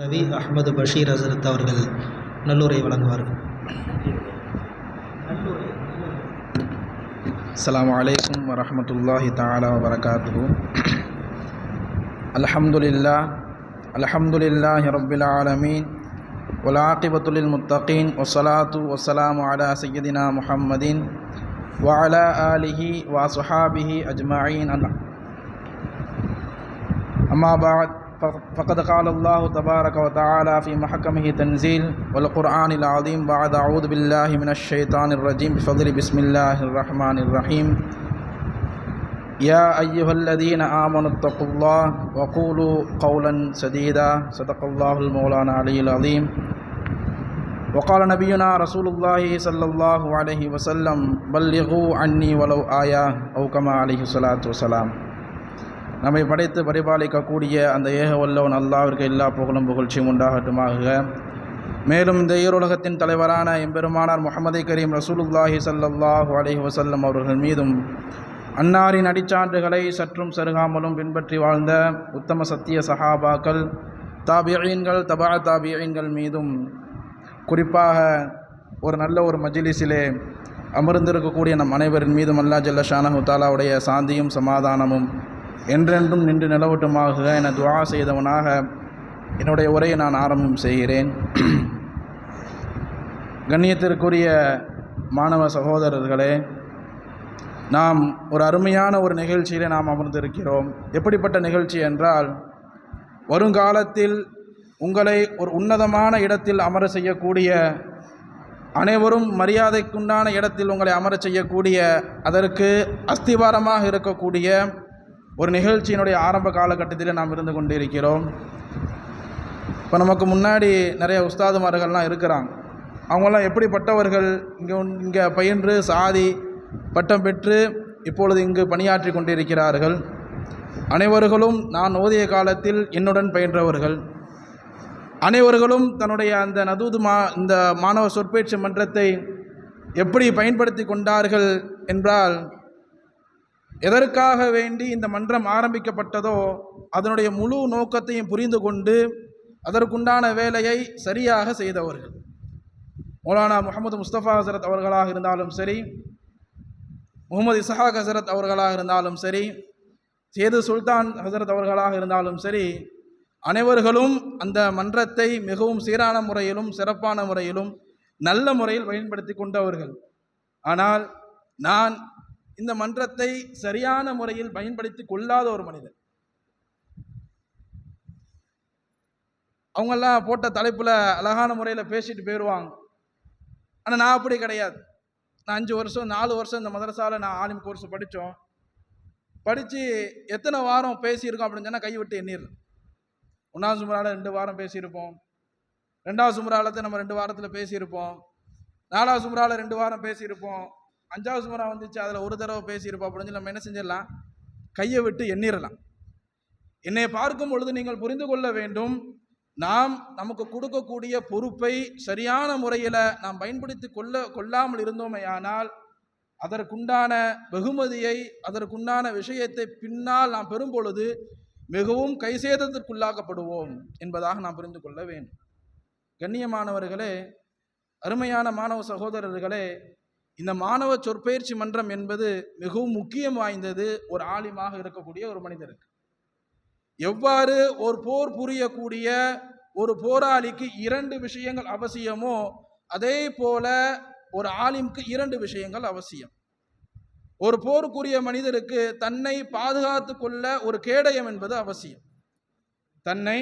ரவி அஹ்மது பஷீர் ஹசரத் அவர்கள் நல்லுரை வழங்குவார்கள் السلام عليكم ورحمة الله تعالى وبركاته الحمد لله الحمد لله رب العالمين والعاقبة للمتقين والصلاة والسلام على سيدنا محمد وعلى آله وصحابه أجمعين أما بعد فقد قال الله تبارك وتعالى في محكمه تنزيل والقرآن العظيم بعد أعوذ بالله من الشيطان الرجيم. بفضل بسم الله الرحمن الرحيم. يا أيها الذين آمنوا اتقوا الله وقولوا قولا سديدا. صدق الله المولانا علي العظيم. وقال نبينا رسول الله صلى الله عليه وسلم بلغوا عني ولو آية أو كما عليه الصلاة والسلام. நம்மை படைத்து பரிபாலிக்கக்கூடிய அந்த ஏக வல்லவன் அல்லாவிற்கு எல்லா புகழும் புகழ்ச்சியும் உண்டாகட்டுமாக. மேலும் இந்த ஈருலகத்தின் தலைவரான எம்பெருமானார் முகமது கரீம் ரசூலுல்லாஹி சல்லாஹூ அலஹி வசல்லம் அவர்கள் மீதும் அன்னாரின் அடிச்சான்றுகளை சற்றும் சருகாமலும் பின்பற்றி வாழ்ந்த உத்தம சத்திய சஹாபாக்கள் தாபியீன்கள் தபா தாபியீன்கள் மீதும் குறிப்பாக ஒரு நல்ல ஒரு மஜிலிஸிலே அமர்ந்திருக்கக்கூடிய நம் அனைவரின் மீதும் அல்லா ஜல்ல ஷானஹு தாலாவுடைய சாந்தியும் சமாதானமும் என்றென்றும் நின்று நிலவட்டுமாக என துவா செய்தவனாக என்னுடைய உரையை நான் ஆரம்பம் செய்கிறேன். கண்ணியத்திற்குரிய மாணவ சகோதரர்களே நாம் ஒரு அருமையான ஒரு நிகழ்ச்சியிலே நாம் அமர்ந்திருக்கிறோம். எப்படிப்பட்ட நிகழ்ச்சி என்றால் வருங்காலத்தில் உங்களை ஒரு உன்னதமான இடத்தில் அமர செய்யக்கூடிய அனைவரும் மரியாதைக்குண்டான இடத்தில் உங்களை அமர செய்யக்கூடிய அதற்கு அஸ்திவாரமாக இருக்கக்கூடிய ஒரு நிகழ்ச்சியினுடைய ஆரம்ப காலகட்டத்தில் நாம் இருந்து கொண்டு இருக்கிறோம் இப்போ நமக்கு முன்னாடி நிறைய உஸ்தாதுமார்கள்லாம் இருக்கிறாங்க. அவங்களாம் எப்படிப்பட்டவர்கள்? இங்கே இங்கே பயின்று சாதி பட்டம் பெற்று இப்பொழுது இங்கு பணியாற்றி கொண்டிருக்கிறார்கள். அனைவர்களும் நான் ஓதிய காலத்தில் என்னுடன் பயின்றவர்கள். அனைவர்களும் தன்னுடைய அந்த நதூது மா இந்த மாணவ சொற்பேச்சு மன்றத்தை எப்படி பயன்படுத்தி கொண்டார்கள் என்றால் எதற்காக வேண்டி இந்த மன்றம் ஆரம்பிக்கப்பட்டதோ அதனுடைய முழு நோக்கத்தையும் புரிந்து கொண்டு அதற்குண்டான வேலையை சரியாக செய்தவர்கள். மௌலானா முகமது முஸ்தபா ஹசரத் அவர்களாக இருந்தாலும் சரி முகமது இசஹாக் ஹசரத் அவர்களாக இருந்தாலும் சரி சேது சுல்தான் ஹசரத் அவர்களாக இருந்தாலும் சரி அனைவர்களும் அந்த மன்றத்தை மிகவும் சீரான முறையிலும் சிறப்பான முறையிலும் நல்ல முறையில் பயன்படுத்தி கொண்டவர்கள். ஆனால் நான் இந்த மன்றத்தை சரியான முறையில் பயன்படுத்தி கொள்ளாத ஒரு மனிதன். அவங்கெல்லாம் போட்ட தலைப்பில் அழகான முறையில் பேசிட்டு போயிடுவாங்க ஆனால் நான் அப்படி கிடையாது. நான் அஞ்சு வருஷம் நாலு வருஷம் இந்த மதரசாவில் நான் ஆலிம் கோர்ஸ் படித்தோம். படித்து எத்தனை வாரம் பேசியிருக்கோம் அப்படின்னு சொன்னால் கைவிட்டு எண்ணிடலாம். ஒன்றாவது சுமராவில் ரெண்டு வாரம் பேசியிருப்போம். ரெண்டாவது சுமராலத்தை நம்ம ரெண்டு வாரத்தில் பேசியிருப்போம். நாலாவது சுமராவில் ரெண்டு வாரம் பேசியிருப்போம். அஞ்சாவது முறை வந்துச்சு அதில் ஒரு தடவை பேசியிருப்போம் அப்படின்னு சொல்லி நம்ம என்ன செஞ்சிடலாம்? கையை விட்டு எண்ணிடலாம். என்னை பார்க்கும் பொழுது நீங்கள் புரிந்து கொள்ள வேண்டும் நாம் நமக்கு கொடுக்கக்கூடிய பொறுப்பை சரியான முறையில் நாம் பயன்படுத்தி கொள்ள கொள்ளாமல் இருந்தோமே ஆனால் அதற்குண்டான வெகுமதியை அதற்குண்டான விஷயத்தை பின்னால் நாம் பெறும் பொழுது மிகவும் கைசேதத்திற்குள்ளாக்கப்படுவோம் என்பதாக நாம் புரிந்து கொள்ள வேண்டும். கண்ணியமானவர்களே அருமையான மாணவ சகோதரர்களே இந்த மாணவ சொற்பயிற்சி மன்றம் என்பது மிகவும் முக்கியம் வாய்ந்தது ஒரு ஆலிமாக இருக்கக்கூடிய ஒரு மனிதருக்கு. எவ்வாறு ஒரு போர் புரியக்கூடிய ஒரு போராளிக்கு இரண்டு விஷயங்கள் அவசியமோ அதே போல ஒரு ஆலிம்க்கு இரண்டு விஷயங்கள் அவசியம். ஒரு போருக்குரிய மனிதருக்கு தன்னை பாதுகாத்து கொள்ள ஒரு கேடயம் என்பது அவசியம். தன்னை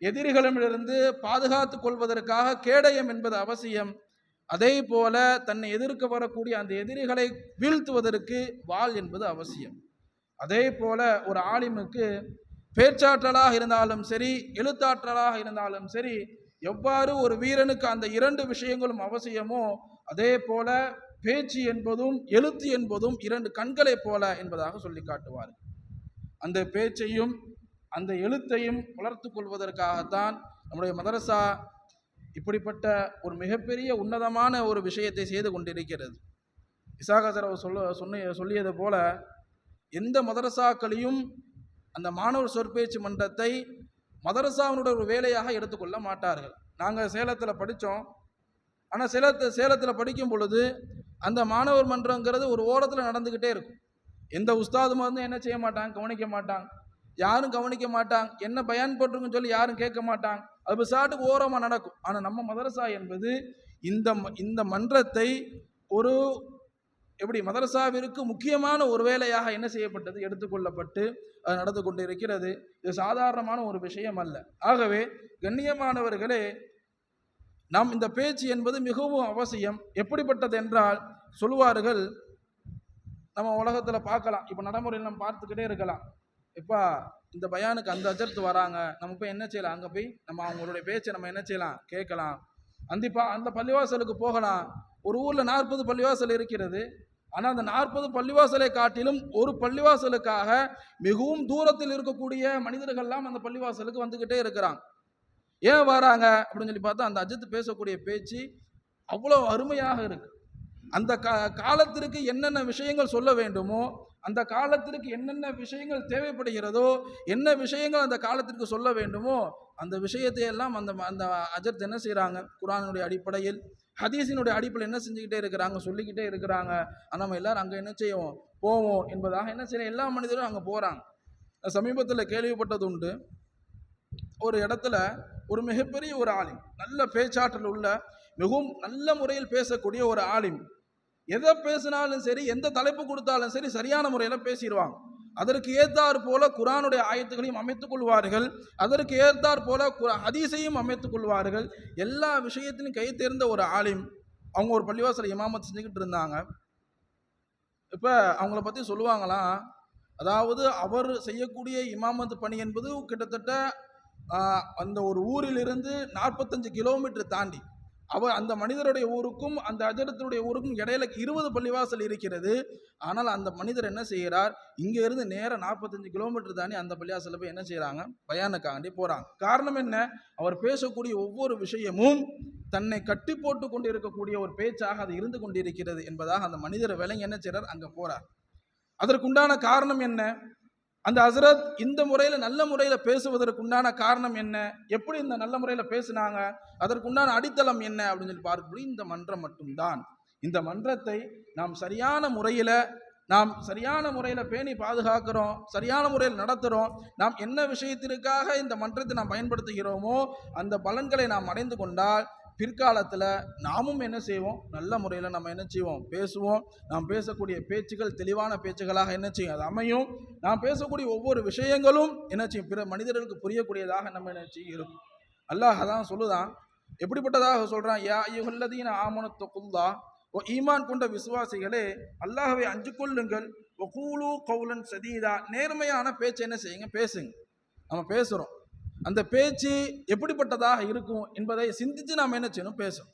எதிரிகளிடமிருந்து பாதுகாத்து கொள்வதற்காக கேடயம் என்பது அவசியம். அதே போல தன்னை எதிர்க்க வரக்கூடிய அந்த எதிரிகளை வீழ்த்துவதற்கு வாள் என்பது அவசியம். அதே போல ஒரு ஆலிமுக்கு பேச்சாற்றலாக இருந்தாலும் சரி எழுத்தாற்றலாக இருந்தாலும் சரி எவ்வாறு ஒரு வீரனுக்கு அந்த இரண்டு விஷயங்களும் அவசியமோ அதே போல பேச்சு என்பதும் எழுத்து என்பதும் இரண்டு கண்களைப் போல என்பதாக சொல்லி காட்டுவார் அந்த பேச்சையும் அந்த எழுத்தையும் வளர்த்து கொள்வதற்காகத்தான் நம்முடைய மதரசா இப்படிப்பட்ட ஒரு மிகப்பெரிய உன்னதமான ஒரு விஷயத்தை செய்து கொண்டிருக்கிறது. இசாகசர் அவர் சொல்ல சொன்ன சொல்லியது போல எந்த மதரசாக்களையும் அந்த மாணவர் சொற்பேச்சு மன்றத்தை மதரசாவினுடைய ஒரு வேலையாக எடுத்துக்கொள்ள மாட்டார்கள். நாங்கள் சேலத்தில் படித்தோம் ஆனால் சேலத்து சேலத்தில் படிக்கும் பொழுது அந்த மாணவர் மன்றங்கிறது ஒரு ஓரத்தில் நடந்துக்கிட்டே இருக்கும். எந்த உஸ்தாதுமா வந்து என்ன செய்ய மாட்டாங்க? கவனிக்க மாட்டாங்க. யாரும் கவனிக்க மாட்டாங்க. என்ன பயன் சொல்லி யாரும் கேட்க மாட்டாங்க. அது பிசாட்டுக்கு ஓரமாக நடக்கும். ஆனால் நம்ம மதரசா என்பது இந்த ம- இந்த மன்றத்தை ஒரு எப்படி மதரசாவிற்கு முக்கியமான ஒரு வேலையாக என்ன செய்யப்பட்டது? எடுத்துக்கொள்ளப்பட்டு அது நடந்து கொண்டு இருக்கிறது இது சாதாரணமான ஒரு விஷயம் அல்ல. ஆகவே கண்ணியமானவர்களே நாம் இந்த பேச்சு என்பது மிகவும் அவசியம். எப்படிப்பட்டது என்றால் சொல்லுவார்கள் நம்ம உலகத்தில் பார்க்கலாம். இப்போ நடைமுறையில் நம்ம பார்த்துக்கிட்டே இருக்கலாம். இப்போ இந்த பயானுக்கு அந்த அஜர்த்து வராங்க. நம்ம போய் என்ன செய்யலாம்? அங்கே போய் நம்ம அவங்களுடைய பேச்சை நம்ம என்ன செய்யலாம்? கேட்கலாம். அந்திப்பா அந்த பள்ளிவாசலுக்கு போகலாம். ஒரு ஊரில் நாற்பது பள்ளிவாசல் இருக்கிறது. ஆனால் அந்த நாற்பது பள்ளிவாசலை காட்டிலும் ஒரு பள்ளிவாசலுக்காக மிகவும் தூரத்தில் இருக்கக்கூடிய மனிதர்கள்லாம் அந்த பள்ளிவாசலுக்கு வந்துக்கிட்டே இருக்கிறாங்க. ஏன் வராங்க? அப்படின்னு சொல்லி பார்த்தா அந்த அஜித் பேசக்கூடிய பேச்சு அவ்வளோ அருமையாக இருக்குது அந்த கா காலத்திற்கு என்னென்ன விஷயங்கள் சொல்ல வேண்டுமோ அந்த காலத்திற்கு என்னென்ன விஷயங்கள் தேவைப்படுகிறதோ என்ன விஷயங்கள் அந்த காலத்திற்கு சொல்ல வேண்டுமோ அந்த விஷயத்தை எல்லாம் அந்த அந்த அஜத் என்ன செய்கிறாங்க குரானுடைய அடிப்படையில் ஹதீஸினுடைய அடிப்படையில் என்ன செஞ்சுக்கிட்டே இருக்கிறாங்க? சொல்லிக்கிட்டே இருக்கிறாங்க. ஆனால் நம்ம எல்லோரும் அங்கே என்ன செய்வோம்? போவோம் என்பதாக என்ன செய்யணும் எல்லா மனிதரும் அங்கே போகிறாங்க சமீபத்தில் கேள்விப்பட்டது உண்டு. ஒரு இடத்துல ஒரு மிகப்பெரிய ஒரு ஆலிம் நல்ல பேச்சாற்றல் உள்ள மிகவும் நல்ல முறையில் பேசக்கூடிய ஒரு ஆலிம் எதை பேசினாலும் சரி எந்த தலைப்பு கொடுத்தாலும் சரி சரியான முறையில் பேசிடுவாங்க. அதற்கு ஏற்றார் போல குரானுடைய ஆயத்துகளையும் அமைத்துக் கொள்வார்கள். அதற்கு ஏற்றார் போல குர- ஹதீஸையும் அமைத்துக் கொள்வார்கள். எல்லா விஷயத்திலும் கை தேர்ந்த ஒரு ஆலிம். அவங்க ஒரு பள்ளிவாசல் இமாமத் செஞ்சுக்கிட்டு இருந்தாங்க. இப்போ அவங்கள பற்றி சொல்லுவாங்களாம் அதாவது அவர் செய்யக்கூடிய இமாமத் பணி என்பது கிட்டத்தட்ட அந்த ஒரு ஊரிலிருந்து நாற்பத்தஞ்சு கிலோமீட்டர் தாண்டி. அவர் அந்த மனிதருடைய ஊருக்கும் அந்த அஜரத்தினுடைய ஊருக்கும் இடையில இருபது பள்ளிவாசல் இருக்கிறது. ஆனால் அந்த மனிதர் என்ன செய்கிறார்? இங்கேருந்து நேரம் நாற்பத்தஞ்சு கிலோமீட்டர் தாண்டி அந்த பள்ளிவாசலில் போய் என்ன செய்கிறாங்க பயானுக்காண்டி போகிறாங்க காரணம் என்ன? அவர் பேசக்கூடிய ஒவ்வொரு விஷயமும் தன்னை கட்டி போட்டு கொண்டு இருக்கக்கூடிய ஒரு பேச்சாக அது இருந்து கொண்டிருக்கிறது என்பதாக அந்த மனிதர் விலங்கி என்ன செய்கிறார் அங்கே போகிறார் அதற்குண்டான காரணம் என்ன? அந்த ஹசரத் இந்த முறையில் நல்ல முறையில் பேசுவதற்குண்டான காரணம் என்ன? எப்படி இந்த நல்ல முறையில் பேசுனாங்க? அதற்குண்டான அடித்தளம் என்ன? அப்படின்னு சொல்லி பார்க்கக்கூடிய இந்த மன்றம் மட்டும்தான். இந்த மன்றத்தை நாம் சரியான முறையில் நாம் சரியான முறையில் பேணி பாதுகாக்கிறோம் சரியான முறையில் நடத்துகிறோம் நாம் என்ன விஷயத்திற்காக இந்த மன்றத்தை நாம் பயன்படுத்துகிறோமோ அந்த பலன்களை நாம் அடைந்து கொண்டால் பிற்காலத்தில் நாமும் என்ன செய்வோம்? நல்ல முறையில் நம்ம என்ன செய்வோம்? பேசுவோம். நாம் பேசக்கூடிய பேச்சுகள் தெளிவான பேச்சுகளாக என்ன செய்யும்? அது அமையும். நாம் பேசக்கூடிய ஒவ்வொரு விஷயங்களும் என்ன செய்யும்? பிற மனிதர்களுக்கு புரியக்கூடியதாக நம்ம என்ன செய்யும் இருக்கும் அல்லாஹ் அதான் சொல்லுதான். எப்படிப்பட்டதாக சொல்கிறான் யா ஐயுகல்லதீன ஆமனத்து குல்லா ஓ ஈமான் கொண்ட விசுவாசிகளே அல்லாஹவை அஞ்சு கொள்ளுங்கள். ஓ கூலு கவுலன் சதீதா. நேர்மையான பேச்சு என்ன செய்யுங்க? பேசுங்க. நம்ம பேசுகிறோம் அந்த பேச்சு எப்படிப்பட்டதாக இருக்கும் என்பதை சிந்தித்து நாம் என்ன செய்யணும்? பேசணும்.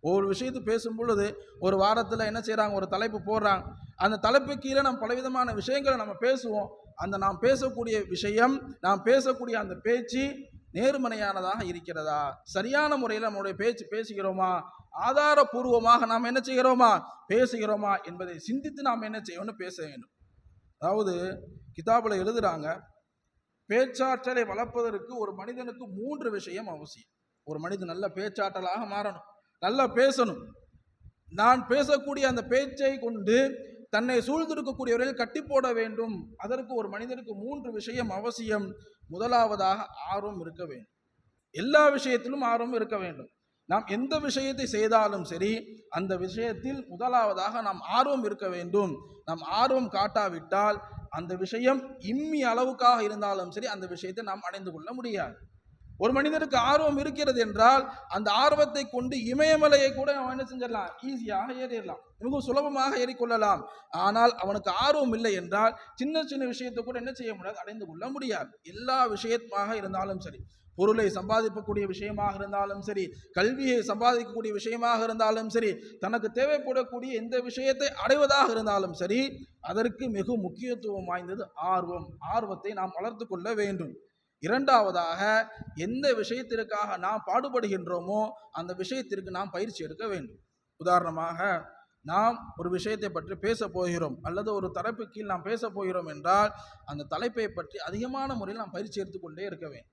ஒவ்வொரு விஷயத்தை பேசும் பொழுது ஒரு வாரத்தில் என்ன செய்கிறாங்க ஒரு தலைப்பு போடுறாங்க. அந்த தலைப்பு கீழே நாம் பலவிதமான விஷயங்களை நம்ம பேசுவோம். அந்த நாம் பேசக்கூடிய விஷயம் நாம் பேசக்கூடிய அந்த பேச்சு நேர்மறையானதாக இருக்கிறதா? சரியான முறையில் நம்முடைய பேச்சு பேசுகிறோமா? ஆதாரபூர்வமாக நாம் என்ன செய்கிறோமா? பேசுகிறோமா என்பதை சிந்தித்து நாம் என்ன செய்யணும்னு பேச வேண்டும். அதாவது கிதாபில் எழுதுகிறாங்க பேச்சாற்றலை வளர்ப்பதற்கு ஒரு மனிதனுக்கு மூன்று விஷயம் அவசியம். ஒரு மனிதன் நல்ல பேச்சாற்றலாக மாறணும் நல்லா பேசணும். நான் பேசக்கூடிய அந்த பேச்சை கொண்டு தன்னை சூழ்ந்திருக்கக்கூடியவர்கள் கட்டி போட வேண்டும். அதற்கு ஒரு மனிதனுக்கு மூன்று விஷயம் அவசியம். முதலாவதாக ஆர்வம் இருக்க வேண்டும். எல்லா விஷயத்திலும் ஆர்வம் இருக்க வேண்டும். நாம் எந்த விஷயத்தை செய்தாலும் சரி அந்த விஷயத்தில் முதலாவதாக நாம் ஆர்வம் இருக்க வேண்டும். நாம் ஆர்வம் காட்டாவிட்டால் அந்த விஷயம் இம்மி அளவுக்காக இருந்தாலும் சரி அந்த விஷயத்தை நாம் அடைந்து கொள்ள முடியாது. ஒரு மனிதனுக்கு ஆர்வம் இருக்கிறது என்றால் அந்த ஆர்வத்தை கொண்டு இமயமலையை கூட அவன் என்ன செஞ்சிடலாம்? ஈஸியாக ஏறிடலாம். மிகவும் சுலபமாக ஏறிக்கொள்ளலாம். ஆனால் அவனுக்கு ஆர்வம் இல்லை என்றால் சின்ன சின்ன விஷயத்தை கூட என்ன செய்ய முடியாது? அடைந்து கொள்ள முடியாது. எல்லா விஷயமாக இருந்தாலும் சரி பொருளை சம்பாதிக்கக்கூடிய விஷயமாக இருந்தாலும் சரி கல்வியை சம்பாதிக்கக்கூடிய விஷயமாக இருந்தாலும் சரி தனக்கு தேவைப்படக்கூடிய எந்த விஷயத்தை அடைவதாக இருந்தாலும் சரி அதற்கு மிக முக்கியத்துவம் வாய்ந்தது ஆர்வம். ஆர்வத்தை நாம் வளர்த்து கொள்ள வேண்டும். இரண்டாவதாக எந்த விஷயத்திற்காக நாம் பாடுபடுகின்றோமோ அந்த விஷயத்திற்கு நாம் பயிற்சி எடுக்க வேண்டும். உதாரணமாக நாம் ஒரு விஷயத்தை பற்றி பேச போகிறோம் அல்லது ஒரு தலைப்பு கீழ் நாம் பேச போகிறோம் என்றால் அந்த தலைப்பை பற்றி அதிகமான முறையில் நாம் பயிற்சி எடுத்துக்கொண்டே இருக்க வேண்டும்.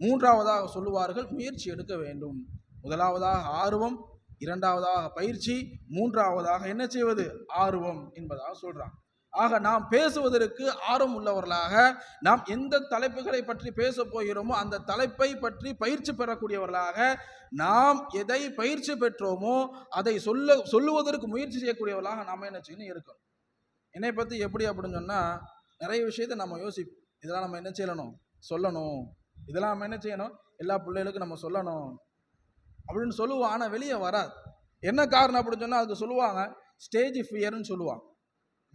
மூன்றாவதாக சொல்லுவார்கள் முயற்சி எடுக்க வேண்டும். முதலாவதாக ஆர்வம் இரண்டாவதாக பயிற்சி மூன்றாவதாக என்ன செய்வது? ஆர்வம் என்பதாக சொல்கிறாங்க ஆக நாம் பேசுவதற்கு ஆர்வம் உள்ளவர்களாக நாம் எந்த தலைப்புகளை பற்றி பேச போகிறோமோ அந்த தலைப்பை பற்றி பயிற்சி பெறக்கூடியவர்களாக நாம் எதை பயிற்சி பெற்றோமோ அதை சொல்ல சொல்லுவதற்கு முயற்சி செய்யக்கூடியவர்களாக நாம் என்ன செய்யணும் இருக்கணும். என்னை பற்றி எப்படி அப்படின்னு சொன்னால் நிறைய விஷயத்தை நம்ம யோசிப்போம். இதெல்லாம் நம்ம என்ன செய்யணும்? சொல்லணும். இதெல்லாம் நம்ம என்ன செய்யணும்? எல்லா பிள்ளைகளுக்கும் நம்ம சொல்லணும். அப்படின்னு சொல்லுவோம் ஆனால் வெளியே வராது. என்ன காரணம் அப்படின்னு சொன்னால் அதுக்கு சொல்லுவாங்க ஸ்டேஜ் ஃபியர்னு சொல்லுவாங்க.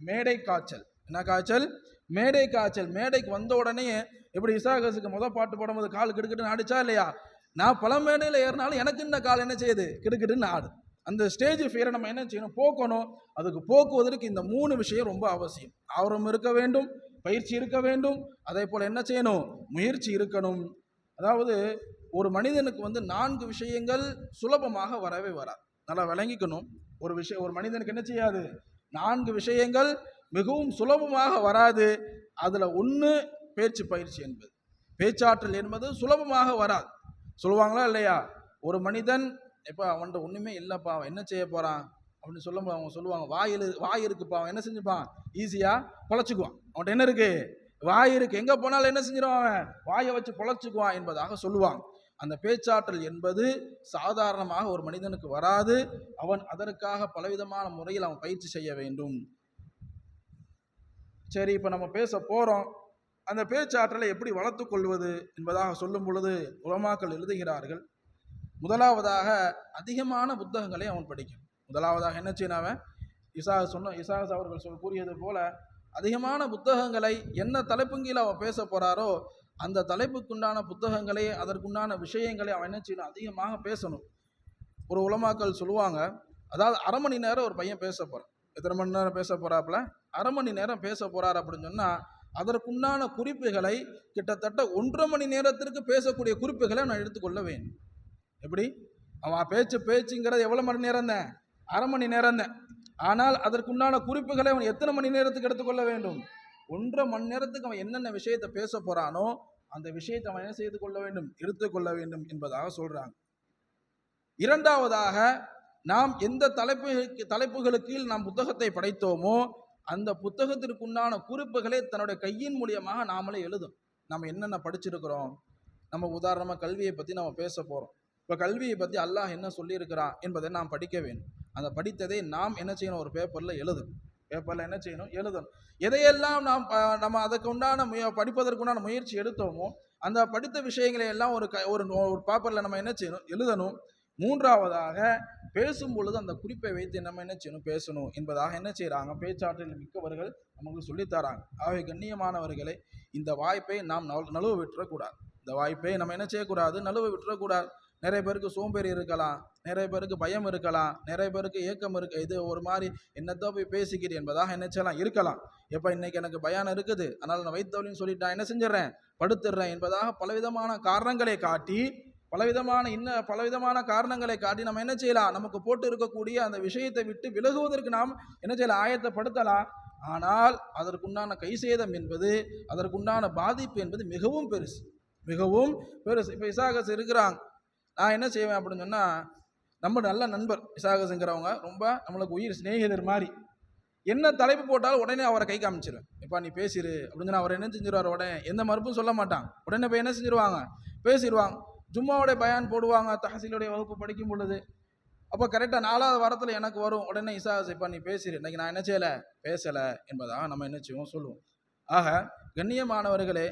மேடை காய்ச்சல். என்ன காய்ச்சல்? மேடை காய்ச்சல். மேடைக்கு வந்த உடனே எப்படி இசாகஸுக்கு முத பாட்டு போடும்போது கால் கிடுக்கிட்டுன்னு ஆடிச்சா இல்லையா? நான் பல மேடையில் ஏறினாலும் எனக்கு இந்த கால் என்ன செய்யுது? கிடுக்கிட்டுன்னு ஆடு. அந்த ஸ்டேஜ் ஃபியரை நம்ம என்ன செய்யணும்? போக்கணும். அதுக்கு போக்குவதற்கு இந்த மூணு விஷயம் ரொம்ப அவசியம். ஆர்வம் இருக்க வேண்டும். பயிற்சி இருக்க வேண்டும். அதே போல் என்ன செய்யணும்? முயற்சி இருக்கணும். அதாவது ஒரு மனிதனுக்கு வந்து நான்கு விஷயங்கள் சுலபமாக வரவே வராது. நல்லா விளங்கிக்கணும். ஒரு விஷயம் ஒரு மனிதனுக்கு என்ன செய்யாது? நான்கு விஷயங்கள் மிகவும் சுலபமாக வராது. அதில் ஒன்று பேச்சு பயிற்சி என்பது. பேச்சாற்றல் என்பது சுலபமாக வராது. சொல்லுவாங்களா இல்லையா? ஒரு மனிதன் எப்போ அவன்கிட்ட ஒன்றுமே இல்லைப்பா அவன் என்ன செய்ய போகிறான் அப்படின்னு சொல்லும்போது அவங்க சொல்லுவாங்க வாயில் வாய் இருக்குப்பா அவன் என்ன செஞ்சுப்பான்? ஈஸியாக பொழைச்சிக்குவான். அவன்கிட்ட என்ன இருக்குது வாய் இருக்கு. எங்கே போனாலும் என்ன செஞ்சிருவான் அவன்? வாயை வச்சு பொழைச்சிக்குவான் என்பதாக சொல்லுவாங்க. அந்த பேச்சாற்றல் என்பது சாதாரணமாக ஒரு மனிதனுக்கு வராது. அவன் அதற்காக பலவிதமான முறையில் அவன் பயிற்சி செய்ய வேண்டும். சரி இப்போ நம்ம பேச போகிறோம் அந்த பேச்சாற்றலை எப்படி வளர்த்து கொள்வது என்பதாக சொல்லும் பொழுது உலமாக்கள் எழுதுகிறார்கள். முதலாவதாக அதிகமான புத்தகங்களை அவன் படிக்கும். முதலாவதாக என்ன செய்யணும் அவன்? இசா சொன்ன இசாஸ் அவர்கள் சொல் கூறியது போல அதிகமான புத்தகங்களை என்ன தலைப்பும் அவன் பேச போகிறாரோ அந்த தலைப்புக்குண்டான புத்தகங்களை அதற்குண்டான விஷயங்களை அவன் என்ன செய்யணும்? அதிகமாக பேசணும். ஒரு உலமாக்கள் சொல்லுவாங்க அதாவது அரை மணி நேரம் ஒரு பையன் பேச போகிறான் எத்தனை மணி நேரம் பேச போகிறாப்புல அரை மணி நேரம் பேச போகிறார் அப்படின்னு சொன்னால் அதற்குண்டான குறிப்புகளை கிட்டத்தட்ட ஒன்றரை மணி நேரத்திற்கு பேசக்கூடிய குறிப்புகளை நான் எடுத்துக்கொள்ள வேண்டும். எப்படி? அவன் பேச்சு பேச்சுங்கிறது எவ்வளோ மணி நேரம் தான்? அரை மணி நேரம் தான். ஆனால் அதற்குண்டான குறிப்புகளை அவன் எத்தனை மணி நேரத்துக்கு எடுத்துக்கொள்ள வேண்டும்? ஒன்றரை மணி நேரத்துக்கு அவன் என்னென்ன விஷயத்தை பேச போறானோ அந்த விஷயத்தை அவன் என்ன செய்து கொள்ள வேண்டும்? எடுத்துக்கொள்ள வேண்டும் என்பதாக சொல்றாங்க. இரண்டாவதாக நாம் எந்த தலைப்பு தலைப்புகளுக்கு கீழ் நாம் புத்தகத்தை படைத்தோமோ அந்த புத்தகத்திற்குண்டான குறிப்புகளை தன்னுடைய கையின் மூலியமாக நாமளே எழுதும் நம்ம என்னென்ன படிச்சிருக்கிறோம்? நம்ம உதாரணமாக கல்வியை பற்றி நம்ம பேச போகிறோம் இப்போ கல்வியை பற்றி அல்லாஹ் என்ன சொல்லியிருக்கிறான் என்பதை நாம் படிக்க வேண்டும். அந்த படித்ததை நாம் என்ன செய்யணும்? ஒரு பேப்பரில் எழுதணும். பேப்பரில் என்ன செய்யணும்? எழுதணும். எதையெல்லாம் நாம் நம்ம அதுக்கு உண்டான முய படிப்பதற்குண்டான முயற்சி எடுத்தோமோ அந்த படித்த விஷயங்களை எல்லாம் ஒரு க ஒரு ஒரு பேப்பரில் நம்ம என்ன செய்யணும்? எழுதணும். மூன்றாவதாக பேசும் பொழுது அந்த குறிப்பை வைத்து நம்ம என்ன செய்யணும்? பேசணும் என்பதாக என்ன செய்கிறாங்க பேச்சாற்றில் மிக்கவர்கள் நமக்கு சொல்லித் தராங்க. ஆகவே கண்ணியமானவர்களே இந்த வாய்ப்பை நாம் நழு- நழுவ விட்டுறக்கூடாது. இந்த வாய்ப்பை நம்ம என்ன செய்யக்கூடாது? நழுவ விட்டுறக்கூடாது. நிறைய பேருக்கு சோம்பேறி இருக்கலாம் நிறைய பேருக்கு பயம் இருக்கலாம் நிறைய பேருக்கு ஏக்கம் இருக்கு. இது ஒரு மாதிரி என்னத்தோ போய் பேசிக்கிறேன் என்பதாக என்ன செய்யலாம் இருக்கலாம். எப்போ இன்னைக்கு எனக்கு பயானம் இருக்குது. அதனால் நான் வைத்தவளின்னு சொல்லிட்டு நான் என்ன செஞ்சிடறேன் படுத்துடுறேன் என்பதாக பலவிதமான காரணங்களை காட்டி பலவிதமான இன்ன பலவிதமான காரணங்களை காட்டி நம்ம என்ன செய்யலாம்? நமக்கு போட்டு இருக்கக்கூடிய அந்த விஷயத்தை விட்டு விலகுவதற்கு நாம் என்ன செய்யலாம்? ஆயத்தப்படுத்தலாம் ஆனால் அதற்குண்டான கை சேதம் என்பது அதற்குண்டான பாதிப்பு என்பது மிகவும் பெருசு. மிகவும் பெருசு. இப்போ இசாகஸ் இருக்கிறாங்க நான் என்ன செய்வேன் அப்படின்னு சொன்னால் நம்ம நல்ல நண்பர் விசாகசுங்கிறவங்க ரொம்ப நம்மளுக்கு உயிர் சிநேகிதர் மாதிரி. என்ன தலைப்பு போட்டாலும் உடனே அவரை கை காமிச்சிருவேன். இப்போ நீ பேசிடு அப்படின்னு அவர் என்ன செஞ்சிருவார் உடனே? எந்த மறுப்பும் சொல்ல மாட்டாங்க உடனே போய் என்ன செஞ்சிருவாங்க? பேசிடுவாங்க ஜும்மாவோடைய பயான் போடுவாங்க தஹசீலுடைய வகுப்பு படிக்கும் பொழுது. அப்போ கரெக்டாக நாலாவது வாரத்தில் எனக்கு வரும். உடனே இசாகஸ் இப்போ நீ பேசிடு இன்னைக்கு நான் என்ன செய்யலை? பேசலை. என்பதாக நம்ம என்ன செய்வோம்? சொல்லுவோம். ஆக கண்ணியமானவர்களே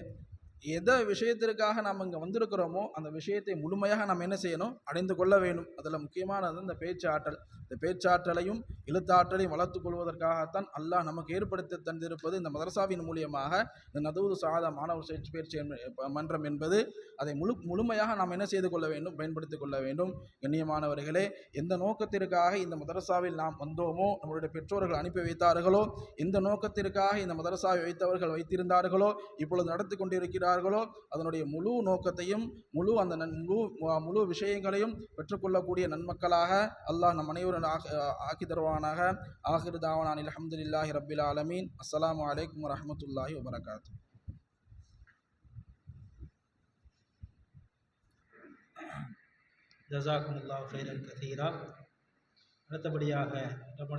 எதை விஷயத்திற்காக நாம் இங்கே வந்திருக்கிறோமோ அந்த விஷயத்தை முழுமையாக நாம் என்ன செய்யணும்? அடைந்து கொள்ள வேண்டும். அதில் முக்கியமானது இந்த பேச்சாற்றல். இந்த பேச்சாற்றலையும் எழுத்தாற்றலையும் வளர்த்து கொள்வதற்காகத்தான் அல்லாஹ் நமக்கு ஏற்படுத்தி தந்திருப்பது இந்த மதரசாவின் மூலியமாக இந்த நதுவது சாதா மாணவர் பயிற்சி பயிற்சி மன்றம் என்பது அதை முழு முழுமையாக நாம் என்ன செய்து கொள்ள வேண்டும்? பயன்படுத்திக் கொள்ள வேண்டும். கண்ணியமானவர்களே எந்த நோக்கத்திற்காக இந்த மதரசாவில் நாம் வந்தோமோ நம்மளுடைய பெற்றோர்கள் அனுப்பி வைத்தார்களோ எந்த நோக்கத்திற்காக இந்த மதரசாவை வைத்தவர்கள் வைத்திருந்தார்களோ இப்பொழுது நடத்தி கொண்டிருக்கிறார்களோ அதனுடைய முழு நோக்கத்தையும் முழு அந்த நன் முழு முழு விஷயங்களையும் பெற்றுக்கொள்ளக்கூடிய நன்மக்களாக அல்லாஹ் நம் அனைவரும் ஆக்கி தருவானாக. ஆஹிர் தாவனான் அலமதுல்லாஹி ரபில் ஆலமீன். அஸ்ஸலாமு அலைக்கும் வரமத்துல்லாஹி வபரகாத்து. ஜசாக்குமுல்லா ஃபைரன் கசீரா. அடுத்தபடியாக நம்முடைய